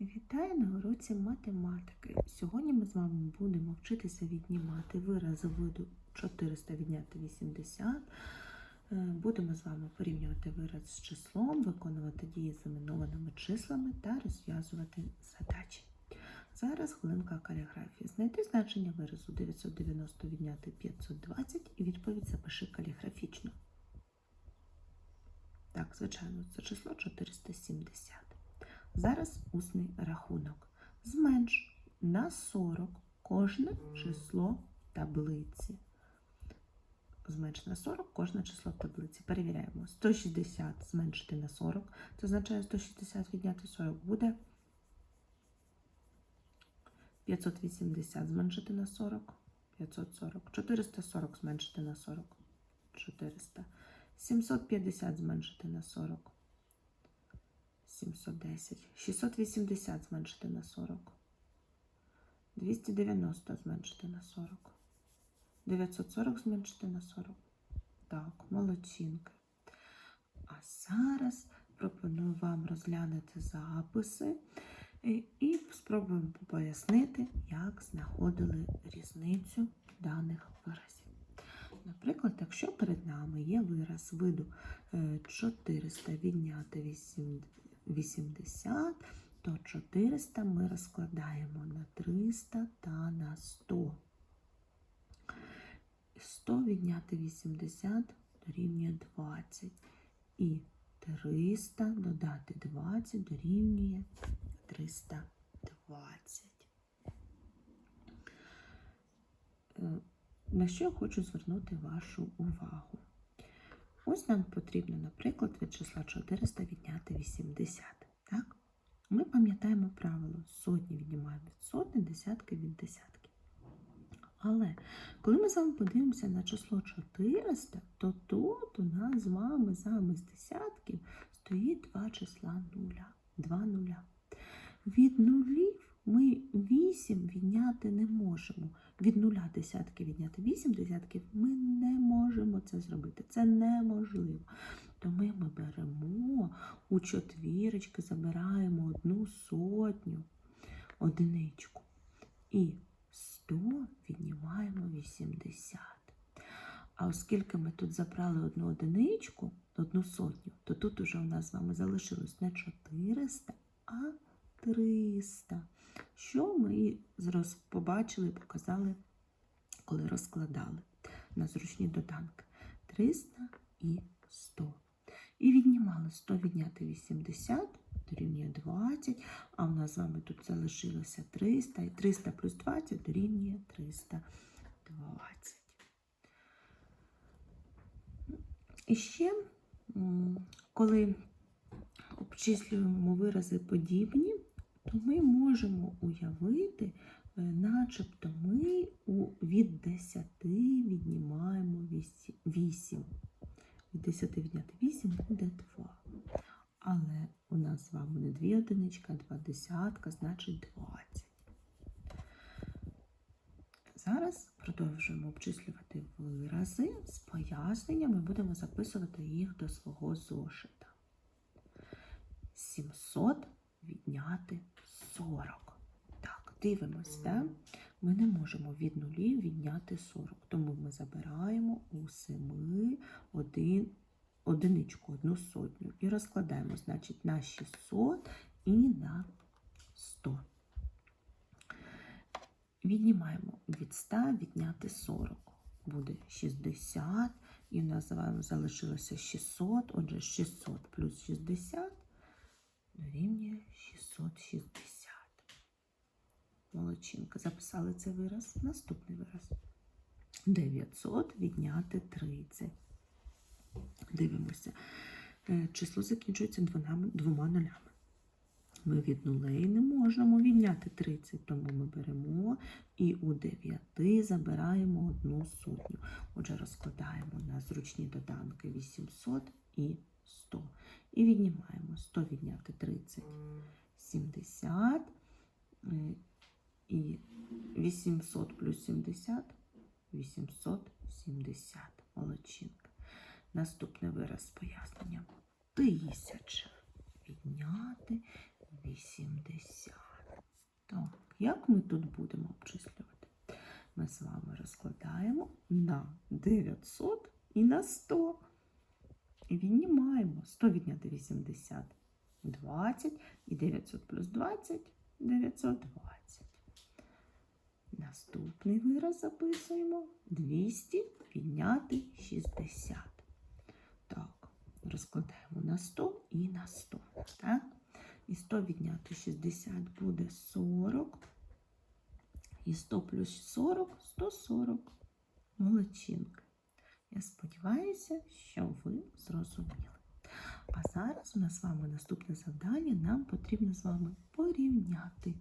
Вітаю на уроці математики. Сьогодні ми з вами будемо вчитися віднімати вирази виду 400 відняти 80. Е, Будемо з вами порівнювати вираз з числом, виконувати дії з іменованими числами та розв'язувати задачі. Зараз хвилинка каліграфії. Знайти значення виразу 990 відняти 520 і відповідь запиши каліграфічно. Так, звичайно, це число 470. Зараз усний рахунок. Зменш на 40 кожне число таблиці. Зменш на 40 кожне число в таблиці. Перевіряємо. 160 зменшити на 40. Це означає 160 відняти 40 буде 580 зменшити на 40. 540. 440 зменшити на 40. 400. 750 зменшити на 40. 710. 680 зменшити на 40. 290 зменшити на 40. 940 зменшити на 40. Так, молодчинки. А зараз пропоную вам розглянути записи і- і спробуємо пояснити, як знаходили різницю даних виразів. Наприклад, якщо перед нами є вираз виду е, 400 відняти 8 80, то 400 ми розкладаємо на 300 та на 100. 100 відняти 80 дорівнює 20. І 300 додати 20 дорівнює 320. Е, На що я хочу звернути вашу увагу? Ось нам потрібно, наприклад, від числа 400 відняти 80. Так? Ми пам'ятаємо правило сотні віднімаємо від сотні, десятки від десятки. Але коли ми з вами подивимося на число 400, то тут у нас з вами замість десятків стоїть два числа нуля. Два нуля. Від нулів ми 8 відняти не можемо. Від нуля десятки відняти 8 десятків ми не можемо це зробити. Це неможливо. Тому ми беремо у четвірочки, забираємо одну сотню, одиничку. І 100 віднімаємо 80. А оскільки ми тут забрали одну одиничку, одну сотню, то тут уже у нас з вами залишилось не 400, а 300. Що ми побачили показали, коли розкладали на зручні доданки. 300 і 100. І віднімали 100 відняти 80, дорівнює 20, а у нас з вами тут залишилося 300, і 300 плюс 20 дорівнює 320. І ще, коли обчислюємо вирази подібні, ми можемо уявити, е, начебто ми від 10 віднімаємо 8. Від 10 відняти 8 буде 2. Але у нас з вами не 2 одиничка, а 2 десятка, значить 20. Зараз продовжуємо обчислювати вирази з поясненнями, будемо записувати їх до свого зошита. 700 відняти 40. Так, дивимось, да? Ми не можемо від нулів відняти 40, тому ми забираємо у 7 один, одиничку, одну сотню і розкладаємо, значить, на 600 і на 100. Віднімаємо від 100 відняти 40. Буде 60, і в нас з вами залишилося 600, отже, 600 плюс 60 дорівнює 660. Молодчинка. Записали цей вираз. Наступний вираз. 900 відняти 30. Дивимося. Е, Число закінчується двома нулями. Ми від нулей не можемо відняти 30, тому ми беремо і у 9 забираємо одну сотню. Отже, розкладаємо на зручні доданки 800 і 100. І віднімаємо 100 відняти 30, 70. е, І 800 плюс 70 870. Молодчинка. Наступний вираз з поясненням. Відняти 80. Так, як ми тут будемо обчислювати? Ми з вами розкладаємо на 900 і на 100. Віднімаємо 100 відняти 80 20 і 900 плюс 20 920. Наступний вираз записуємо 200 відняти 60. Так, розкладаємо на 100 і на 100. Так? І 100 відняти 60 буде 40. І 100 плюс 40 140. Молодчинка. Я сподіваюся, що ви зрозуміли. А зараз у нас з вами наступне завдання. Нам потрібно з вами порівняти.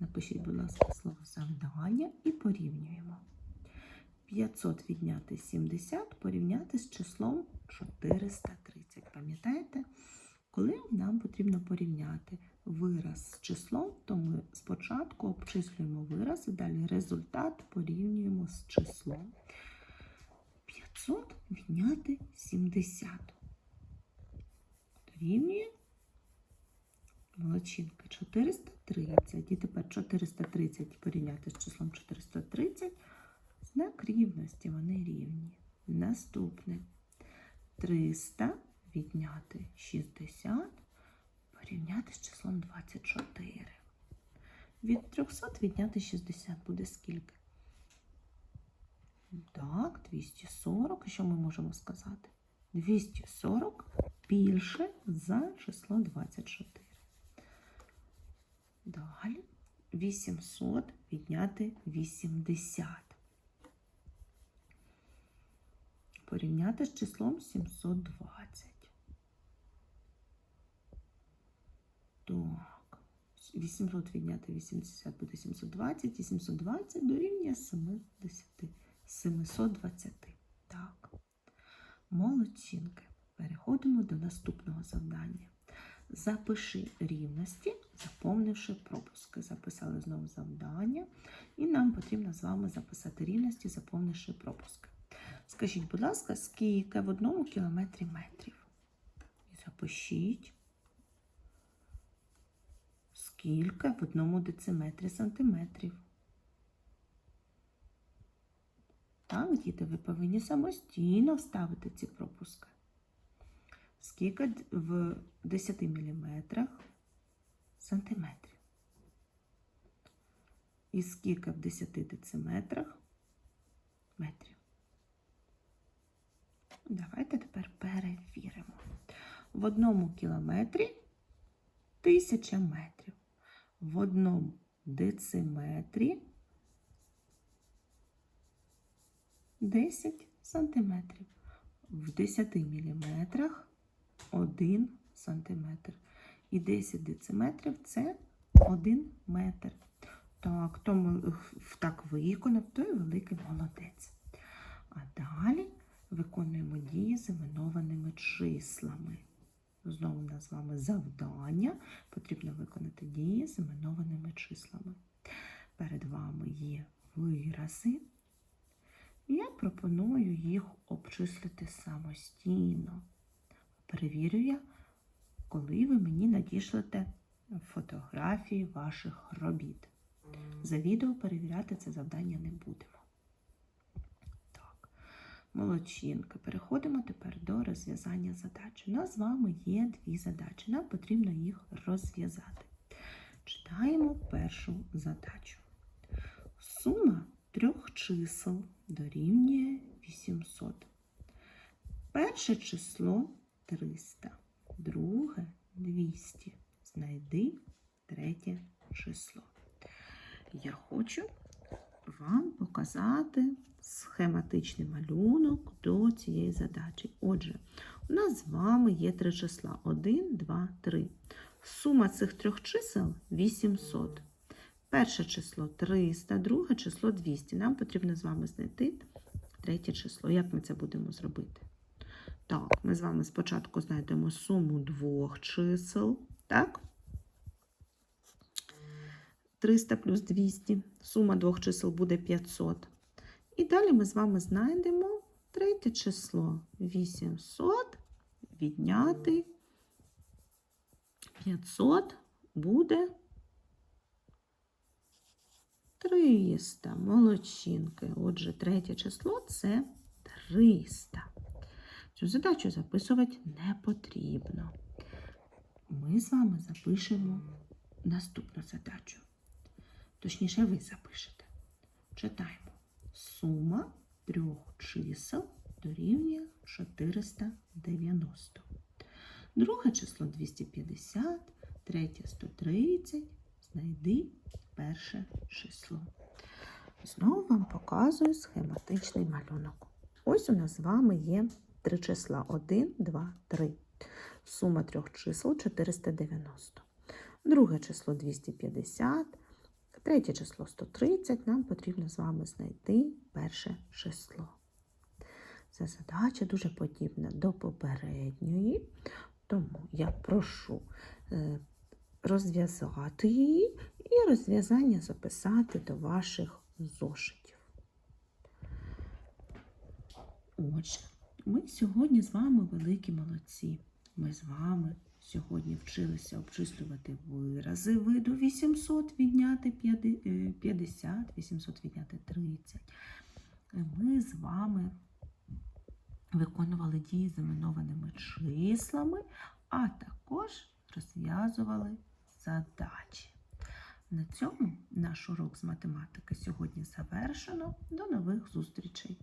Напишіть, будь ласка, слово завдання і порівнюємо. 500 відняти 70 порівняти з числом 430. Пам'ятаєте? Коли нам потрібно порівняти вираз з числом, то ми спочатку обчислюємо вираз і далі результат порівнюємо з числом. 500 відняти 70. Дорівнює молодчинка 430. І тепер 430 порівняти з числом 430. Знак рівності вони рівні. Наступне 300 відняти 60 порівняти з числом 24. Від 300 відняти 60 буде скільки? Так, 240. Що ми можемо сказати? 240 більше за число 24. Далі 800 відняти 80. Порівняти з числом 720. Так. 800 відняти 80 буде 720, і 720 дорівнює 70. 720. Так. Молодчинки. Переходимо до наступного завдання. Запиши рівності, заповнивши пропуски. Записали знову завдання. І нам потрібно з вами записати рівності, заповнивши пропуски. Скажіть, будь ласка, скільки в одному кілометрі метрів? І запишіть. Скільки в одному дециметрі сантиметрів? Так, діти, ви повинні самостійно вставити ці пропуски. Скільки в 10 міліметрах сантиметрів? І скільки в 10 дециметрах метрів? Давайте тепер перевіримо. В одному кілометрі тисяча метрів. В одному дециметрі 10 сантиметрів. В 10 міліметрах 1 сантиметр. І 10 дециметрів це 1 метр. Так, хто так виконав, той великий молодець. А далі виконуємо дії з іменованими числами. Знову у нас з вами завдання. Потрібно виконати дії з іменованими числами. Перед вами є вирази. Я пропоную їх обчислити самостійно. Перевірю я, коли ви мені надішлете фотографії ваших робіт. За відео перевіряти це завдання не будемо. Так, молодчинка. Переходимо тепер до розв'язання задач. У нас з вами є дві задачі. Нам потрібно їх розв'язати. Читаємо першу задачу. Сума трьох чисел дорівнює 800. Перше число 300, друге 200. Знайди третє число. Я хочу вам показати схематичний малюнок до цієї задачі. Отже, у нас з вами є три числа: 1, 2, 3. Сума цих трьох чисел 800. Перше число 300, друге число 200. Нам потрібно з вами знайти третє число. Як ми це будемо зробити? Так, ми з вами спочатку знайдемо суму двох чисел. Так? 300 плюс 200. Сума двох чисел буде 500. І далі ми з вами знайдемо третє число 800 відняти 500 буде 300. Молодчинки. Отже, третє число це 300. Цю задачу записувати не потрібно. Ми з вами запишемо наступну задачу. Точніше, ви запишете. Читаємо. Сума трьох чисел дорівнює 490. Друге число 250, третє 130. Знайди перше число. Знову вам показую схематичний малюнок. Ось у нас з вами є три числа 1, 2, 3. Сума трьох чисел 490. Друге число 250, третє число 130. Нам потрібно з вами знайти перше число. Ця задача дуже подібна до попередньої, тому я прошу е, розв'язати її і розв'язання записати до ваших зошитів. Отже, ми сьогодні з вами великі молодці. Ми з вами сьогодні вчилися обчислювати вирази виду 800 відняти е, 50, 800 відняти 30. Ми з вами виконували дії з іменованими числами, а також розв'язували задачі. На цьому наш урок з математики сьогодні завершено. До нових зустрічей!